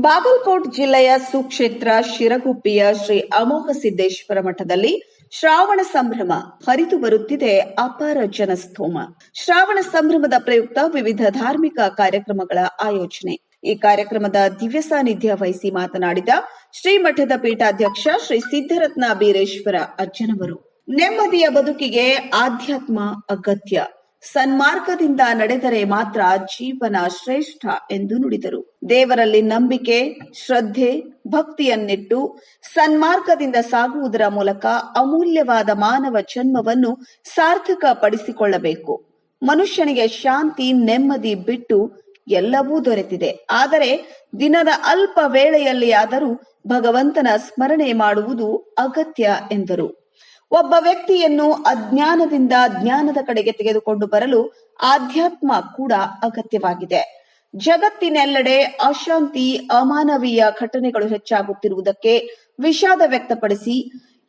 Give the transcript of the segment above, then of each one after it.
ಬಾಗಲಕೋಟ್ ಜಿಲ್ಲೆಯ ಸುಕ್ಷೇತ್ರ ಶಿರಗುಪ್ಪಿಯ ಶ್ರೀ ಅಮೋಘ ಸಿದ್ದೇಶ್ವರ ಮಠದಲ್ಲಿ ಶ್ರಾವಣ ಸಂಭ್ರಮ ಹರಿದು ಬರುತ್ತಿದೆ ಅಪಾರ ಜನಸ್ತೋಮ. ಶ್ರಾವಣ ಸಂಭ್ರಮದ ಪ್ರಯುಕ್ತ ವಿವಿಧ ಧಾರ್ಮಿಕ ಕಾರ್ಯಕ್ರಮಗಳ ಆಯೋಜನೆ. ಈ ಕಾರ್ಯಕ್ರಮದ ದಿವ್ಯ ಸಾನ್ನಿಧ್ಯ ವಹಿಸಿ ಮಾತನಾಡಿದ ಶ್ರೀ ಮಠದ ಪೀಠಾಧ್ಯಕ್ಷ ಶ್ರೀ ಸಿದ್ದರತ್ನ ಬೀರೇಶ್ವರ ಅಜ್ಜನವರು. ನೆಮ್ಮದಿಯ ಬದುಕಿಗೆ ಆಧ್ಯಾತ್ಮ ಅಗತ್ಯ. ಸನ್ಮಾರ್ಗದಿಂದ ನಡೆದರೆ ಮಾತ್ರ ಜೀವನ ಶ್ರೇಷ್ಠ ಎಂದು ನುಡಿದರು. ದೇವರಲ್ಲಿ ನಂಬಿಕೆ, ಶ್ರದ್ಧೆ, ಭಕ್ತಿಯನ್ನಿಟ್ಟು ಸನ್ಮಾರ್ಗದಿಂದ ಸಾಗುವುದರ ಮೂಲಕ ಅಮೂಲ್ಯವಾದ ಮಾನವ ಜನ್ಮವನ್ನು ಸಾರ್ಥಕ ಪಡಿಸಿಕೊಳ್ಳಬೇಕು ಮನುಷ್ಯನಿಗೆ ಶಾಂತಿ, ನೆಮ್ಮದಿ ಬಿಟ್ಟು ಎಲ್ಲವೂ ದೊರೆತಿದೆ. ಆದರೆ ದಿನದ ಅಲ್ಪ ವೇಳೆಯಲ್ಲಿ ಆದರೂ ಭಗವಂತನ ಸ್ಮರಣೆ ಮಾಡುವುದು ಅಗತ್ಯ ಎಂದರು. ಒಬ್ಬ ವ್ಯಕ್ತಿಯನ್ನು ಅಜ್ಞಾನದಿಂದ ಜ್ಞಾನದ ಕಡೆಗೆ ತೆಗೆದುಕೊಂಡು ಬರಲು ಆಧ್ಯಾತ್ಮ ಕೂಡ ಅಗತ್ಯವಾಗಿದೆ. ಜಗತ್ತಿನೆಲ್ಲೆಡೆ ಅಶಾಂತಿ, ಅಮಾನವೀಯ ಘಟನೆಗಳು ಹೆಚ್ಚಾಗುತ್ತಿರುವುದಕ್ಕೆ ವಿಷಾದ ವ್ಯಕ್ತಪಡಿಸಿ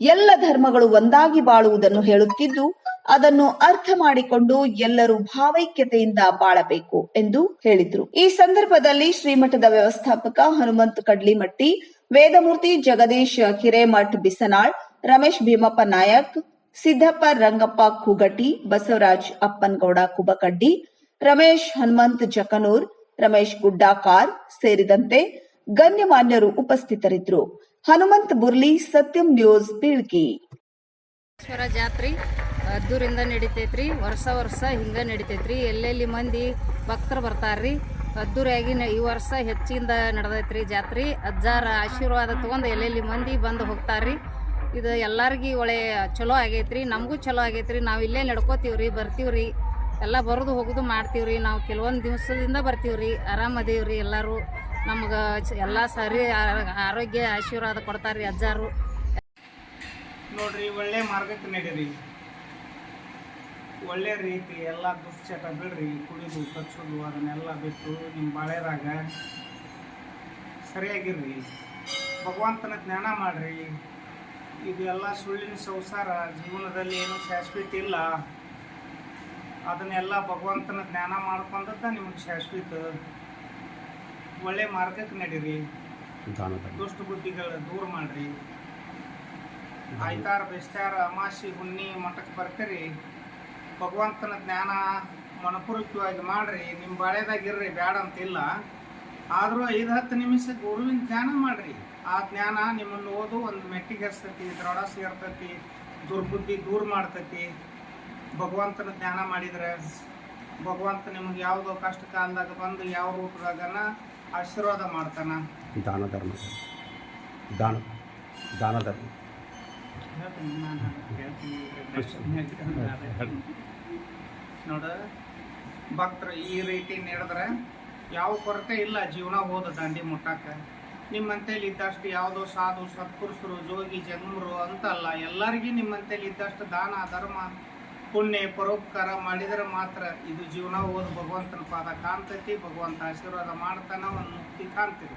ಎಲ್ಲ ಧರ್ಮಗಳು ಒಂದಾಗಿ ಬಾಳುವುದನ್ನು ಹೇಳುತ್ತಿದ್ದು, ಅದನ್ನು ಅರ್ಥ ಮಾಡಿಕೊಂಡು ಎಲ್ಲರೂ ಭಾವೈಕ್ಯತೆಯಿಂದ ಬಾಳಬೇಕು ಎಂದು ಹೇಳಿದ್ರು. ಈ ಸಂದರ್ಭದಲ್ಲಿ ಶ್ರೀಮಠದ ವ್ಯವಸ್ಥಾಪಕ ಹನುಮಂತ್ ಕಡ್ಲಿಮಟ್ಟಿ, ವೇದಮೂರ್ತಿ ಜಗದೀಶ್ ಹಿರೇಮಠ್ ಬಿಸನಾಳ್ ರಮೇಶ್ ಭೀಮಪ್ಪ ನಾಯಕ್, ಸಿದ್ದಪ್ಪ ರಂಗಪ್ಪ ಕುಗಟಿ ಬಸವರಾಜ್ ಅಪ್ಪನಗೌಡ ಕುಬಕಡ್ಡಿ, ರಮೇಶ್ ಹನುಮಂತ್ ಜಕನೂರ್, ರಮೇಶ್ ಗುಡ್ಡಾಕಾರ್ ಸೇರಿದಂತೆ ಗಣ್ಯಮಾನ್ಯರು ಉಪಸ್ಥಿತರಿದ್ದರು. ಹನುಮಂತ್ ಬುರ್ಲಿ ಸತ್ಯಂ ನ್ಯೂಸ್, ಬೀಳ್ಕಿ. ಜಾತ್ರೆ, ಅದ್ದೂರಿಂದ ನಡಿತೈತ್ರಿ. ವರ್ಷ ವರ್ಷ ಹಿಂಗೆ ನಡಿತೈತ್ರಿ. ಎಲ್ಲೆಲ್ಲಿ ಮಂದಿ ಭಕ್ತರು ಬರ್ತಾರ್ರಿ. ಅದ್ದೂರಿಯಾಗಿ ಈ ವರ್ಷ ಹೆಚ್ಚಿಂದ ನಡೆದೈತ್ರಿ ಜಾತ್ರೆ. ಅಜ್ಜಾರ ಆಶೀರ್ವಾದ ತಗೊಂಡು ಎಲ್ಲೆಲ್ಲಿ ಮಂದಿ ಬಂದು ಹೋಗ್ತಾರ್ರಿ. ಇದು ಎಲ್ಲರಿಗೂ ಒಳ್ಳೆ ಚಲೋ ಆಗೈತ್ರಿ, ನಮಗೂ ಚಲೋ ಆಗೈತ್ರಿ. ನಾವು ಇಲ್ಲೇ ನಡ್ಕೋತೀವ್ರಿ, ಬರ್ತೀವ್ರಿ. ಎಲ್ಲ ಬರೋದು ಹೋಗೋದು ಮಾಡ್ತೀವ್ರಿ. ನಾವು ಕೆಲವೊಂದು ದಿವಸದಿಂದ ಬರ್ತೀವ್ರಿ. ಆರಾಮ್ ಅದೇವ್ರಿ ಎಲ್ಲರೂ. ನಮ್ಗೆ ಎಲ್ಲ ಸರಿ ಆರೋಗ್ಯ ಆಶೀರ್ವಾದ ಕೊಡ್ತಾರ್ರಿ ಅಜ್ಜಾರು. ನೋಡ್ರಿ, ಒಳ್ಳೆ ಮಾರ್ಗಕ್ಕೆ ನಡೀರಿ. ಒಳ್ಳೆ ರೀತಿ ಎಲ್ಲ ದುಶ್ಚಟ ಬಿಡ್ರಿ. ಕುಡಿದು, ಕಚ್ಚೋದು, ಅದನ್ನೆಲ್ಲ ಬಿಟ್ಟು ನಿಮ್ಮ ಬಾಳೆದಾಗ ಸರಿಯಾಗಿರ್ರಿ. ಭಗವಂತನ ಜ್ಞಾನ ಮಾಡ್ರಿ. ಇದೆಲ್ಲ ಸುಳ್ಳಿನ ಸಂಸಾರ ಜೀವನದಲ್ಲಿ ಏನು ಶಾಶ್ವತ ಇಲ್ಲ. ಅದನ್ನೆಲ್ಲ ಭಗವಂತನ ಜ್ಞಾನ ಮಾಡ್ಕೊಂಡದ್ದ ನಿಮಗೆ ಶಾಶ್ವತ. ಒಳ್ಳೆ ಮಾರ್ಗಕ್ಕೆ ನಡೀರಿ. ದುಷ್ಟ ಬುದ್ಧಿಗಳ ದೂರ ಮಾಡ್ರಿ. ಆಯ್ತಾರ ಬೆಸ್ತಾರ ಅಮಾಸಿ ಹುಣ್ಣಿ ಮಠಕ್ಕೆ ಬರ್ತೀರಿ. ಭಗವಂತನ ಜ್ಞಾನ ಮನಪೂರ್ವಕವಾಗಿ ಮಾಡ್ರಿ. ನಿಮ್ಮ ಬಾಳೆದಾಗಿರ್ರಿ ಬೇಡ ಅಂತಿಲ್ಲ ಆದರೂ ಐದು ಹತ್ತು ನಿಮಿಷ ಗುರುವಿನ ಧ್ಯಾನ ಮಾಡಿರಿ. ಆ ಜ್ಞಾನ ನಿಮ್ಮನ್ನು ಓದು ಒಂದು ಮೆಟ್ಟಿಗೆ ಹಚ್ತೈತಿ ದೃಢ ಸೇರ್ತತಿ ದುರ್ಬುದ್ಧಿ ದೂರ ಮಾಡ್ತತಿ. ಭಗವಂತನ ಧ್ಯಾನ ಮಾಡಿದರೆ ಭಗವಂತ ನಿಮಗೆ ಯಾವುದೋ ಕಷ್ಟ ಕಾಲದಾಗ ಬಂದು ಯಾವ ರೂಪದಾಗನ ಆಶೀರ್ವಾದ ಮಾಡ್ತಾನ? ದಾನ ಧರ್ಮ. ದಾನ. ದಾನ ಧರ್ಮ. ನೋಡ ಭಕ್ತರು ಈ ರೀತಿ ನಡೆದ್ರೆ ಯಾವ ಕೊರತೆ ಇಲ್ಲ, ಜೀವನ ಹೋದ ದಂಡಿ ಮುಟ್ಟಕ್ಕೆ ನಿಮ್ಮಂತೇಲಿ ಇದ್ದಷ್ಟು ಯಾವುದೋ ಸಾಧು, ಸತ್ಪುರುಷರು, ಜೋಗಿ, ಜನ್ಮರು ಅಂತಲ್ಲ, ಎಲ್ಲರಿಗೂ ನಿಮ್ಮಂತೇಲಿ ಇದ್ದಷ್ಟು ದಾನ, ಧರ್ಮ, ಪುಣ್ಯ, ಪರೋಪಕಾರ ಮಾಡಿದರೆ ಮಾತ್ರ ಇದು ಜೀವನ ಹೋದ ಭಗವಂತನ ಪಾದ ಕಾಣ್ತೈತಿ, ಭಗವಂತ ಆಶೀರ್ವಾದ ಮಾಡ್ತಾನ ಒಂದು ಮುಕ್ತಿ ಕಾಣ್ತೀವಿ